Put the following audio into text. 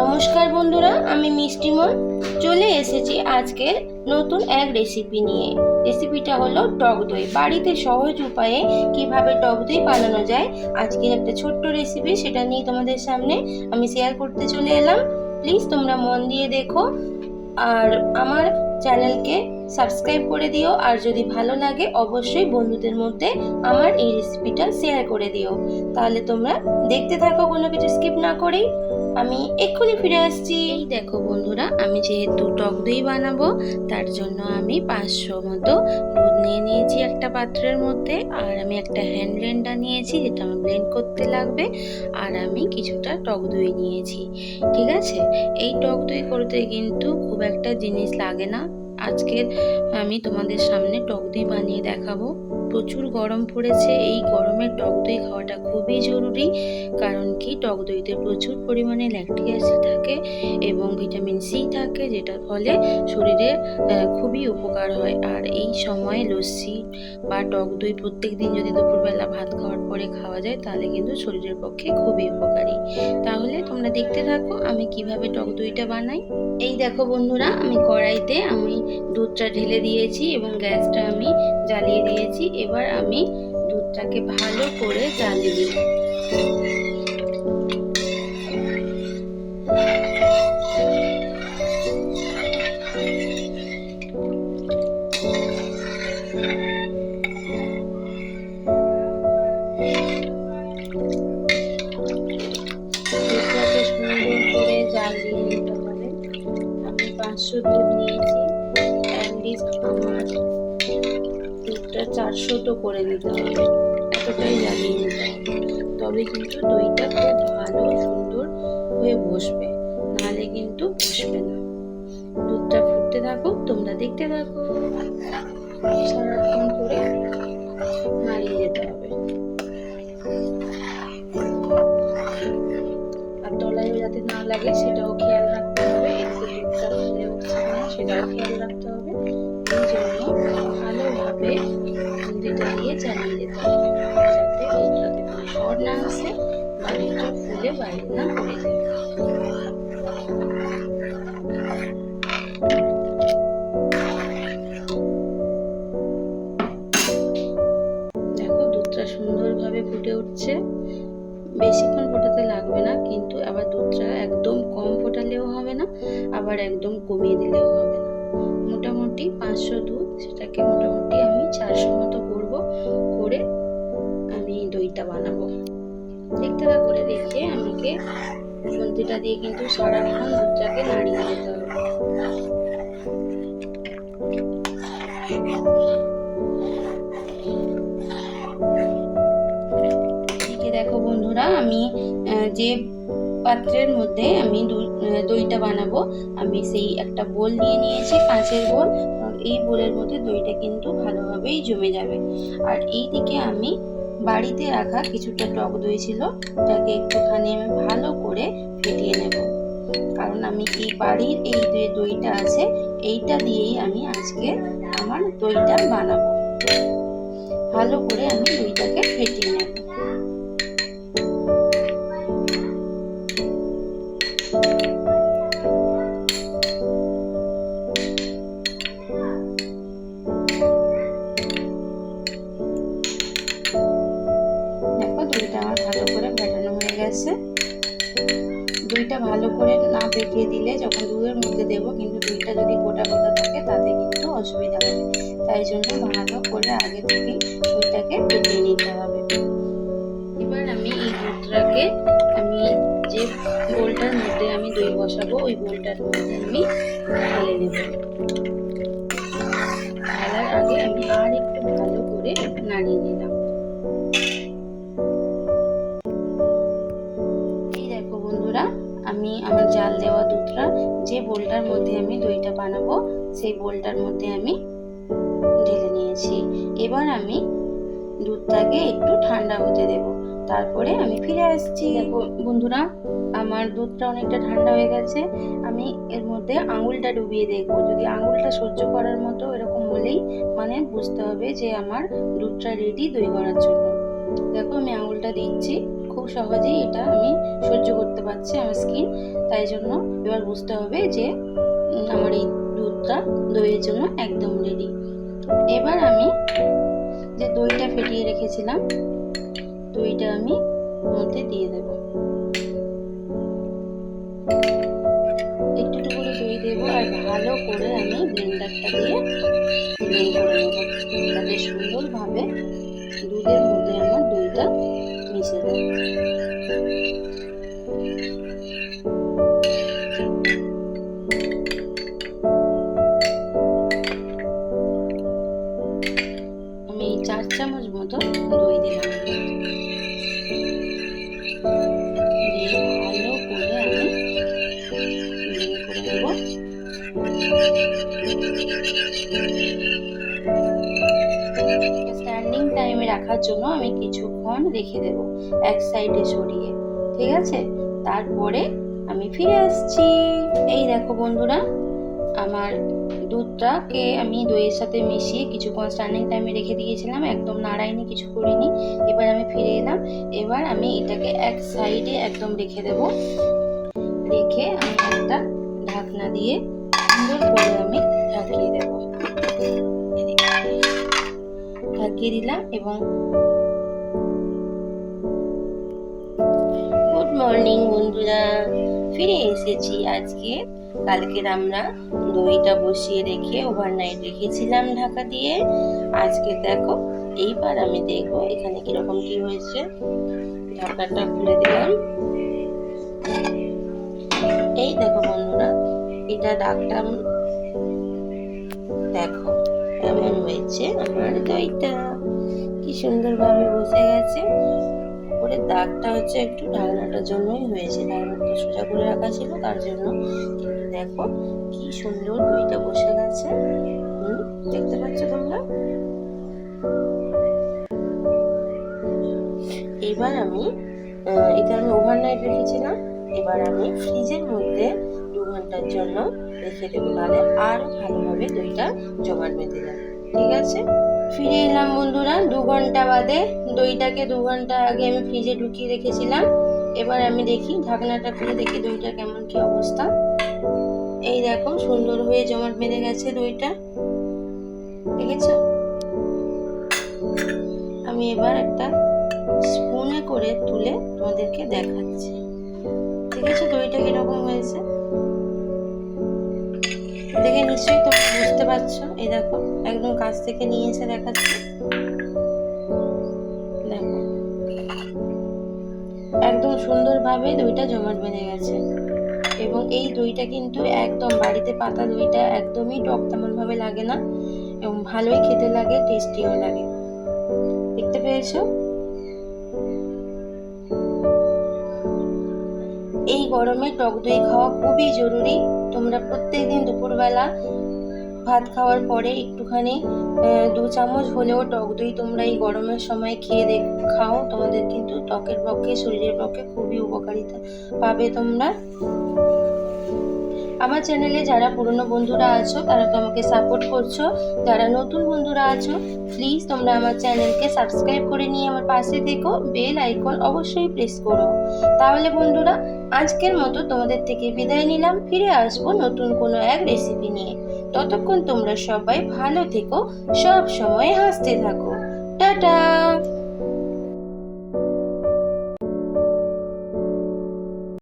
নমস্কার বন্ধুরা, আমি মিষ্টিমন চলে এসেছি আজকের নতুন এক রেসিপি নিয়ে। রেসিপিটা হলো টক দই। বাড়িতে সহজ উপায়ে কীভাবে টক দই বানানো যায়, আজকের একটা ছোট্ট রেসিপি সেটা নিয়ে তোমাদের সামনে আমি শেয়ার করতে চলে এলাম। প্লিজ তোমরা মন দিয়ে দেখো। আর আমার চ্যানেলকে সাবস্ক্রাইব করে দিও। আর যদি ভালো লাগে, অবশ্যই বন্ধুদের মধ্যে আমার এই রেসিপিটা শেয়ার করে দিও। তাহলে তোমরা দেখতে থাকো, কোনো কিছু স্কিপ না করেই। আমি এক্ষুনি ফিরে আসছি। এই দেখো বন্ধুরা, আমি যেহেতু টক দই বানাবো, তার জন্য আমি পাঁচশো মতো দুধ নিয়ে নিয়েছি একটা পাত্রের মধ্যে, আর আমি একটা হ্যান্ড ব্লেন্ডার নিয়েছি যেটা আমার ব্লেন্ড করতে লাগবে, আর আমি কিছুটা টক দই নিয়েছি, ঠিক আছে? এই টক দই করতে কিন্তু খুব একটা জিনিস লাগে না। আজকের আমি তোমাদের সামনে টক দই বানিয়ে দেখাবো। প্রচুর গরম পড়েছে, এই গরমে টক দই খাওয়াটা খুবই জরুরি। কারণ কি? টক দইতে প্রচুর পরিমাণে ল্যাকটিক অ্যাসিড থাকে এবং ভিটামিন সি থাকে যেটার ফলে শরীরে খুবই উপকার হয়। আর এই সময় লস্যি বা টক দই প্রত্যেক দিন যদি দুপুরবেলা ভাত খাওয়ার পরে খাওয়া যায়, তাহলে কিন্তু শরীরের পক্ষে খুবই উপকারী। তাহলে তোমরা দেখতে থাকো, আমি কীভাবে টক দইটা বানাই। এই দেখো বন্ধুরা, আমি কড়াইতে আমি দুধটা ঢেলে দিয়েছি এবং গ্যাসটা আমি জ্বালিয়ে দিয়েছি। এবার আমি দুধটাকে ভালো করে জ্বালিয়ে দিব তো করে নিতে হবে। এতটাই জ্বালিয়ে নিতে হবে। তবে কিন্তু দইটা খুব ভালো সুন্দর হয়ে বসবে। নাহলে কিন্তু বসবে না। দুধটা ফুটতে থাকুক, তোমরা দেখতে থাকো। সারাক্ষণ করে যেতে হবে। আর তলায় যাতে না লাগে, সেটাও খেয়াল রাখতে হবে। সেটাও খেয়াল রাখতে হবে। আবার একদম কমিয়ে দিলেও হবে না। মোটামুটি পাঁচশো দুধ সেটাকে মোটামুটি আমি চারশো মতো করব করে আমি দইটা বানাবো। দেখতে করে রেখে আমাকে খুন্তিটা দিয়ে কিন্তু সারাক্ষণ দুধটাকে নাড়িয়ে যেতে হবে। দেখো বন্ধুরা আমি যে পাত্রের মধ্যে আমি দু- আহ, দইটা বানাবো। আমি সেই একটা বোল নিয়ে নিয়েছি কাঁচের বোল। এই বোলের মধ্যে দইটা কিন্তু ভালোভাবেই জমে যাবে। আর এই দিকে আমি বাড়িতে রাখা কিছুটা টক দই ছিল ওটাকে একটুখানি আমি ভালো করে ফেটিয়ে নেব। কারণ আমি এই বাড়ির এই যে দইটা আছে, এইটা দিয়েই আমি আজকে আমার দইটা বানাবো। ভালো করে আমি দইটাকে গেছে দইটা ভালো করে না ফেটিয়ে দিলে যখন দুধের মধ্যে দেবো, কিন্তু দইটা যদি গোটা গোটা থাকে, তাতে কিন্তু অসুবিধা হবে। তাই জন্য ভালো করে আগে থেকে দইটাকে ফেটিয়ে নিতে হবে। এবার আমি এই দুধটাকে আমি যে বোলটার মধ্যে আমি দই বসাবো, ওই বোলটার মধ্যে আমি ঢেলে নেব। ঢালার আগে আমি আর একটু ভালো করে নাড়িয়ে নিলাম। আমি আমার জাল দেওয়া দুধটা যে বোলটার মধ্যে আমি দইটা বানাবো, সেই বোলটার মধ্যে আমি ঢেলে নিয়েছি। এবার আমি দুধটাকে একটু ঠান্ডা হতে দেব। তারপরে আমি ফিরে আসছি। বন্ধুরা, আমার দুধটা অনেকটা ঠান্ডা হয়ে গেছে। আমি এর মধ্যে আঙুলটা ডুবিয়ে দেখব। যদি আঙুলটা সহ্য করার মতো এরকম হলেই মানে বুঝতে হবে যে আমার দুধটা রেডি দই করার জন্য। দেখো আমি আঙুলটা দিচ্ছি। সহজেই এটা আমি সহ্য করতে পারছি আমার স্কিন তাই জন্য এবার বুঝতে হবে যে আমার এই দুধটা দইয়ের জন্য একদম রেডি এবার আমি যে দইটা ফেটিয়ে রেখেছিলাম, দইটা আমি মধ্যে দিয়ে দেব। একটু করে দই দেবো আর ভালো করে আমি ব্লেন্ডারটা দিয়ে ব্লেন্ড চামচ মতো দই দিলাম ভালো করে আমি করে নেব স্ট্যান্ডিং টাইমে রাখার জন্য আমি কিছুক্ষণ রেখে দেব। এক সাইডে সরিয়ে। ঠিক আছে? তারপরে আমি ফিরে আসছি। এই দেখো বন্ধুরা, আমার দুধটাকে আমি দইয়ের সাথে মিশিয়ে কিছুক্ষণ স্ট্যান্ডিং টাইমে রেখে দিয়েছিলাম, একদম নাড়াইনি, কিছু করিনি। এবার আমি ফিরে এলাম, এবার আমি এটাকে এক সাইডে একদম রেখে দেব। রেখে আমি একটা ঢাকনা দিয়ে সুন্দর করে আমি ঢাকিয়ে দেব। ঢাকিয়ে দিলাম এবং গুড মর্নিং বন্ধুরা, ফিরে এসেছি। আজকে কালকের আমরা দইটা বসিয়ে রেখে ওভারনাইট রেখেছিলাম ঢাকা দিয়ে। আজকে দেখো, এইবার আমি দেখব এখানে কীরকম কি হয়েছে। ঢাকাটা খুলে দিলাম। এই দেখো বন্ধুরা, এটা ডাকটা দেখো এমন হয়েছে আমার দইটা কি সুন্দরভাবে বসে গেছে। উপরে দাগটা হচ্ছে একটু ঢাকনাটার জন্যই হয়েছে। ঢাকনাটা সোজা করে রাখা ছিল, তার জন্য কিন্তু দেখো কি সুন্দর দইটা বসে গেছে। দেখতে পাচ্ছ তোমরা? এবার আমি এটা আমি ওভারনাইট রেখেছিলাম। এবার আমি ফ্রিজের মধ্যে দু ঘণ্টার জন্য রেখে দেবো। তাহলে আরও ভালোভাবে দইটা জমাট বেঁধে যাবে। ঠিক আছে? ফিরে এলাম বন্ধুরা, দু ঘণ্টা বাদে। দইটাকে দু ঘণ্টা আগে আমি ফ্রিজে ঢুকিয়ে রেখেছিলাম। এবার আমি দেখি, ঢাকনাটা খুলে দেখি দইটা কেমন কি অবস্থা। এই দেখো, সুন্দর হয়ে জমাট বেঁধে গেছে দইটা। দেখেছ? আমি এবার একটা স্পুনে করে তুলে তোমাদেরকে দেখাচ্ছি। দেখেছ দইটা কীরকম হয়েছে? দেখে নিশ্চয়ই তোমরা বুঝতে পারছ। এই দেখো, একদম কাছ থেকে নিয়ে এসে দেখাচ্ছি। দেখো। একদম সুন্দরভাবে দইটা জমাট বেঁধে গেছে। এবং এই দইটা কিন্তু একদম বাড়িতে পাতা দইটা একদমই টক তেমন ভাবে লাগে না এবং ভালোই খেতে লাগে, টেস্টিও লাগে। দেখতে পেয়েছ? এই গরমে টক দই খাওয়া খুবই জরুরি। তোমরা প্রত্যেক দিন দুপুরবেলা ভাত খাওয়ার পরে একটুখানি দু চামচ হলেও টক দই তোমরা এই গরমের সময় খেয়ে দেখ, খাও। তোমাদের কিন্তু ত্বকের পক্ষে, শরীরের পক্ষে খুবই উপকারিতা পাবে তোমরা। আমার চ্যানেলে যারা পুরনো বন্ধুরা আছো, তারা তো আমাকে সাপোর্ট করছ। যারা নতুন বন্ধুরা আছো প্লিজ তোমরা আমার চ্যানেলকে সাবস্ক্রাইব করে নিয়ে আমার পাশে থেকো। বেল আইকন অবশ্যই প্রেস করো। তাহলে বন্ধুরা, আজকের মতো তোমাদের থেকে বিদায় নিলাম। ফিরে আসব নতুন কোনো এক রেসিপি নিয়ে। ততক্ষণ তোমরা সবাই ভালো থেকো, সব সময় হাসতে থাকো। টাটা!